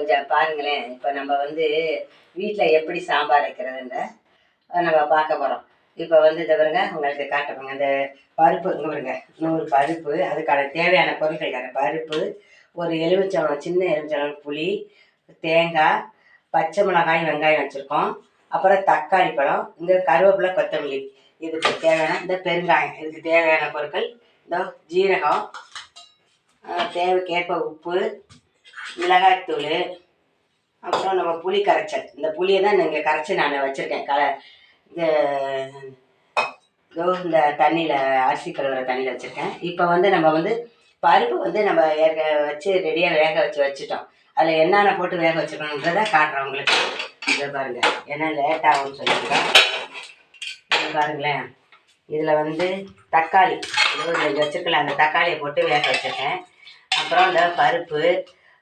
கொஞ்சம் பாருங்களேன். இப்போ நம்ம வந்து வீட்டில் எப்படி சாம்பார் வைக்கிறதுன்ற நம்ம பார்க்க போகிறோம் இப்போ வந்து இதை பாருங்க உங்களுக்கு காட்டுறேங்க. இந்த பருப்பு இங்கே பாருங்க. நூறு பருப்பு அதுக்கான தேவையான பொருட்களுக்கான பருப்பு ஒரு எலுமிச்சம்பழம் சின்ன எலுமிச்சம்பழம் புளி தேங்காய் பச்சை மிளகாய் வெங்காயம் வச்சுருக்கோம். அப்புறம் தக்காளி பழம் இங்கே கருவேப்பிலை கொத்தமல்லி. இதுக்கு தேவையான இந்த பெருங்காயம் இதுக்கு தேவையான பொருட்கள். இந்த ஜீரகம் தேவைக்கேற்ப உப்பு மிளகாய்த்தூள் அப்புறம் நம்ம புளி கரைச்சல். இந்த புளியை தான் இங்கே கரைச்சி நான் வச்சுருக்கேன். கல இது இதோ இந்த தண்ணியில் அரிசி கழுவுற தண்ணியில் வச்சுருக்கேன். இப்போ வந்து நம்ம வந்து பருப்பு வந்து நம்ம ஏற்க வச்சு ரெடியாக வேக வச்சு வச்சுட்டோம். அதில் என்னென்ன போட்டு வேக வச்சுக்கணுன்றதை காட்டுறேன் உங்களுக்கு. இதை பாருங்கள் ஏன்னா லேட் ஆகும்னு சொல்லியிருக்கேன் இது பாருங்களேன். இதில் வந்து தக்காளி. இருபத்தஞ்சி வச்சுருக்கல அந்த தக்காளியை போட்டு வேக வச்சுருக்கேன். அப்புறம் இந்த பருப்பு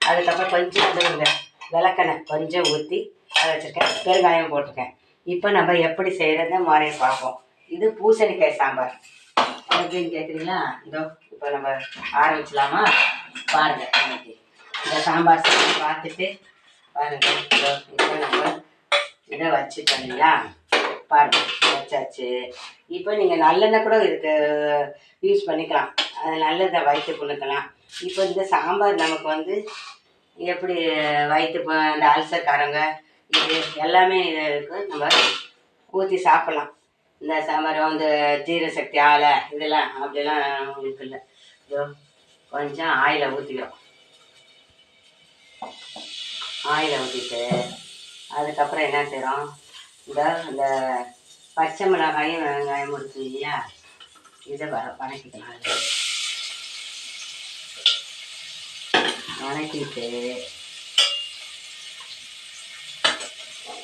அதுக்கப்புறம் கொஞ்சம் இந்த விளக்கெண்ணெய் கொஞ்சம் ஊற்றி அதை வச்சுருக்கேன். பெருங்காயம் போட்டிருக்கேன். இப்போ நம்ம எப்படி செய்கிறத முறையை பார்ப்போம். இது பூசணிக்காய் சாம்பார். எப்படின்னு கேட்குறீங்களா இதோ இப்போ நம்ம ஆரம்பிச்சலாமா பாருங்க இன்னைக்கு. இந்த சாம்பார் செஞ்சு பார்த்துட்டு பாருங்க இதோ இப்போ நம்ம இதை வச்சுட்டோம் இல்லையா? பாருங்க வச்சாச்சு. இப்போ நீங்கள் நல்லெண்ணெய் கூட இதுக்கு யூஸ் பண்ணிக்கலாம். அது நல்லதை வயிற்று புண்ணுக்கலாம் இப்போ இந்த சாம்பார் நமக்கு வந்து எப்படி வயிற்று பு- அந்த அல்சர்காரங்க இது எல்லாமே இதுக்கு நம்ம ஊற்றி சாப்பிட்லாம். இந்த சாம்பார் வந்து ஜீரண சக்தி ஆலை இதெல்லாம் அப்படிலாம் உங்களுக்கு இல்லை. இதோ கொஞ்சம் ஆயிலை ஊற்றிக்கிறோம் ஆயிலை ஊற்றிட்டு அதுக்கப்புறம் என்ன செய்கிறோம் இந்த இந்த பச்சை மிளகாயும் வெங்காயம் இருக்கு இல்லையா? இதை வ வணக்கிக்கலாம் அதுல. வணக்கிட்டு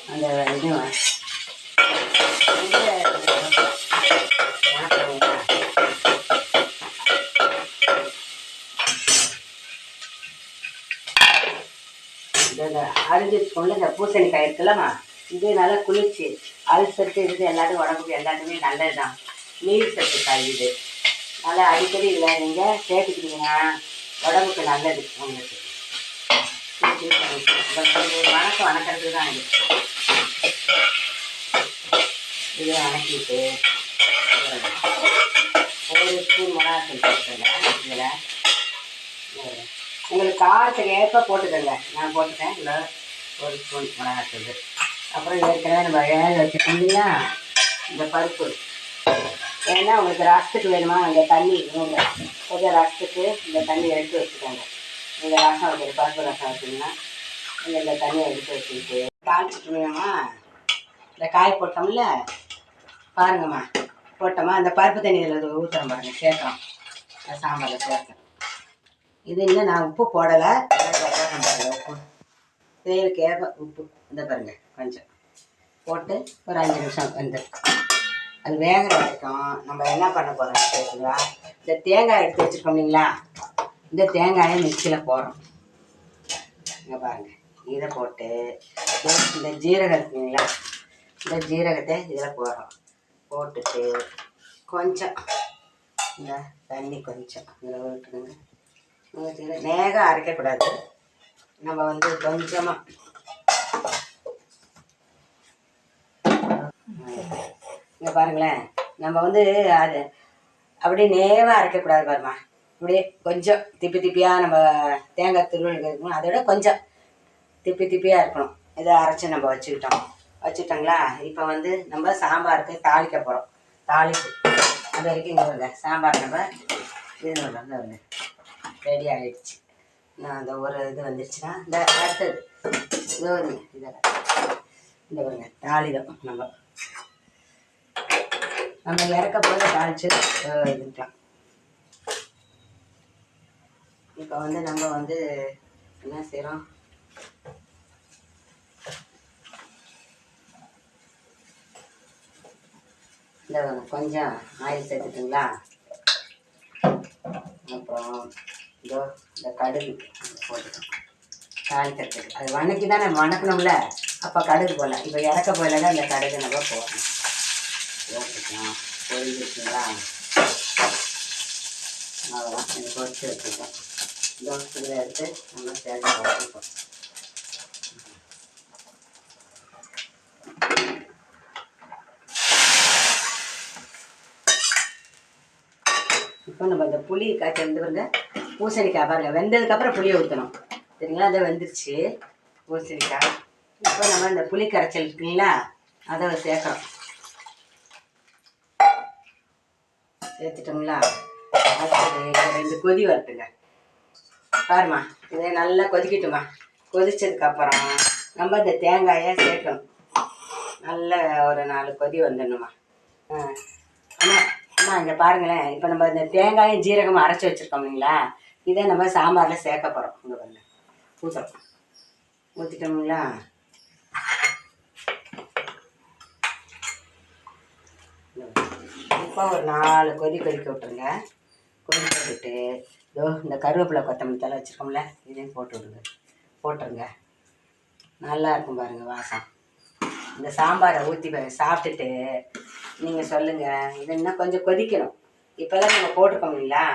அந்த இது அரிஞ்சு சொல்லுங்க இந்த பூசணிக்காய் இருக்குல்லம்மா இது நல்லா குளிர்ச்சி. அல்சருக்கு இது எல்லாத்துக்கும் உடம்புக்கு எல்லாத்துக்குமே நல்லது தான் நீர் சத்து காய் இது. நல்லா அடிக்கடி இல்லை நீங்கள் சேர்த்துக்கிட்டீங்கன்னா உடம்புக்கு நல்லது. உங்களுக்கு இது வணக்கம் வணக்கிறது தான் இது. இதை வணக்கிட்டு ஒரு ஸ்பூன் மிளகாத்தூள் போட்டுக்கோங்க. இதில் உங்களுக்கு காரத்துக்கு ஏற்ப போட்டுக்கோங்க. நான் போட்டுட்டேன். இல்லை ஒரு ஸ்பூன் மிளகாத்தூள். அப்புறம் ஏற்கனவே நம்ம வேக வச்சுருக்கோம் இந்த பருப்பு. ஏன்னா உங்களுக்கு ரசத்துக்கு வேணுமா? இந்த தண்ணி இவங்க கொஞ்சம் ரசத்துக்கு இந்த தண்ணி எடுத்து வச்சுக்கோங்க. இந்த ரசம் வைக்கிற பருப்பு ரசம் வச்சிங்கன்னா இந்த இந்த தண்ணியை எடுத்து வச்சுக்கிட்டு. தாளிச்சுட்டுமா இந்த காய் போட்டோம்ல? பாருங்கம்மா. போட்டோமா? அந்த பருப்பு தண்ணி இதில் ஊற்றுறோம் பாருங்க சேர்க்குறோம் அந்த சாம்பாரில் சேர்க்குறோம் இது இன்னும் நான் உப்பு போடலை. போடுறேன் பாருங்க உப்பு உப்பு. இந்த பாருங்க கொஞ்சம். போட்டு ஒரு அஞ்சு நிமிஷம் வந்து அது வேகிற வரைக்கும் நம்ம என்ன பண்ண போகிறோம் கேட்குங்களா இந்த தேங்காய் எடுத்து வச்சுருக்கோம் இல்லைங்களா? இந்த தேங்காயை மிக்சியில் போடுறோம். இங்கே பாருங்க. இதை போட்டு இந்த ஜீரகம் இருக்குங்களா இந்த ஜீரகத்தை இதில் போடுறோம். போட்டுட்டு கொஞ்சம் இந்த தண்ணி கொஞ்சம் இதில் விட்டுடுங்க ஊற்றிட்டு அரைக்கக்கூடாது. நம்ம வந்து கொஞ்சமாக இங்கே பாருங்களேன். நம்ம வந்து அது அப்படியே நேவாக அரைக்கக்கூடாது பாருமா அப்படியே கொஞ்சம் திப்பி திப்பியாக நம்ம தேங்காய் திருவள்ளி இருக்கணும் அதை விட கொஞ்சம் திப்பி திப்பியாக இருக்கணும். இதை அரைச்சி நம்ம வச்சுக்கிட்டோம். வச்சுட்டோங்களா இப்போ வந்து நம்ம சாம்பாருக்கு தாளிக்க போகிறோம் தாளிப்பு. அது வரைக்கும் இங்கே வருங்க சாம்பார் நம்ம இது வந்து வருங்க ரெடி ஆகிடுச்சு நான் அந்த ஒரு இது வந்துருச்சுன்னா இந்த அடுத்தது இதோ இதில் இந்த வருங்க தாளிதம் நம்ம. நம்ம இறக்க போல தாளிச்சு இதுக்கலாம். இப்போ வந்து நம்ம வந்து என்ன செய்கிறோம் இந்த கொஞ்சம் ஆயில் சேர்த்துட்டுங்களா? அப்புறம் இதோ இந்த கடுகு போட்டுக்கணும் தாளிக்கிறதுக்கு. அது வணக்கி தான் நம்ம வணக்கணும்ல? அப்போ கடுகு போடல இப்போ இறக்க போயில தான் இந்த கடுகு நம்ம போடணும். போட்டுக்கலாம் பொரிஞ்சிருக்குங்களா அவ்வளோதான் நீங்கள் நல்லா சேர்ந்து இப்போ நம்ம இந்த புளி காய்ச்சி வந்து பாருங்க. பூசணிக்காய் பாருங்க. வெந்ததுக்கப்புறம் புளியை ஊற்றணும் சரிங்களா? அதை வெந்துருச்சு. பூசணிக்காய். இப்போ நம்ம இந்த புளி கரைச்சல் இருக்குங்களா? அதை சேர்க்குறோம். சேர்த்துட்டோங்களா ரெண்டு கொதி வரட்டுங்க. பாருமா இதை நல்லா கொதிக்கட்டுமா கொதிச்சதுக்கப்புறம் நம்ம இந்த தேங்காயை சேர்க்கணும். நல்ல ஒரு நாலு கொதி வந்துடணுமா ஆ. அம்மா அம்மா இங்கே பாருங்களேன். இப்போ நம்ம இந்த தேங்காயும் ஜீரகமும் அரைச்சி வச்சுருக்கோம் இல்லைங்களா? இதை நம்ம சாம்பாரில் சேர்க்க போகிறோம் இங்கே பாருங்க. ஊற்றுறோம் ஊற்றிட்டோம்ங்களா இப்போ ஒரு நாலு கொதி கொதிக்க விட்ருங்க கொதிக்க விட்டுட்டு இதோ இந்த கருவேப்பிலை கொத்தமல்லி தலை வச்சுருக்கோம்ல இதையும் போட்டு விடுங்க. போட்டுருங்க. நல்லா இருக்கும் பாருங்கள் வாசம். இந்த சாம்பாரை ஊற்றி சாப்பிட்டுட்டு நீங்கள் சொல்லுங்கள் இது இன்னும் கொஞ்சம் கொதிக்கணும். இப்போ தான் நம்ம போட்டிருக்கோம் இல்லைங்களா?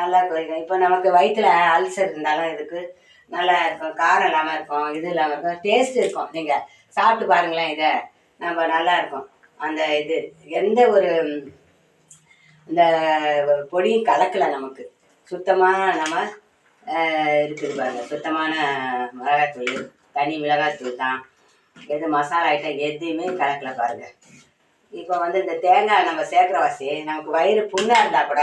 நல்லா கொதிக்கும் இப்போ நமக்கு வயிற்றுல அல்சர் இருந்தாலும் இதுக்கு நல்லா இருக்கும். காரம் இல்லாமல் இருக்கும் இது இல்லாமல் இருக்கும். டேஸ்ட் இருக்கும். நீங்கள் சாப்பிட்டு பாருங்களேன் இதை. நம்ம நல்லா இருக்கும். அந்த இது எந்த ஒரு இந்த பொடியும் கலக்கலை நமக்கு. சுத்தமாக நம்ம இருக்குது பாருங்க. சுத்தமான மிளகாத்தூள் தனி மிளகாத்தூள் தான். எது மசாலா ஐட்டம் எதுவுமே கலக்கலை பாருங்க. இப்போ வந்து இந்த தேங்காய் நம்ம சேர்க்குற வாசி நமக்கு வயிறு புண்ணாக இருந்தால் கூட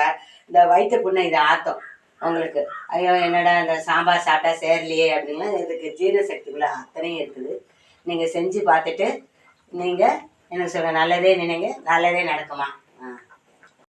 இந்த வயிற்று புண்ணை இதை ஆத்தம் உங்களுக்கு ஐயோ என்னடா இந்த சாம்பார் சாப்பிட்டா சேரலையே அப்படின்னா இதுக்கு ஜீரண சக்திக்குள்ள அத்தனையும் இருக்குது. நீங்கள் செஞ்சு பார்த்துட்டு நீங்கள் எனக்கு சொல்ல நல்லதே நினைங்க நல்லதே நடக்குமா?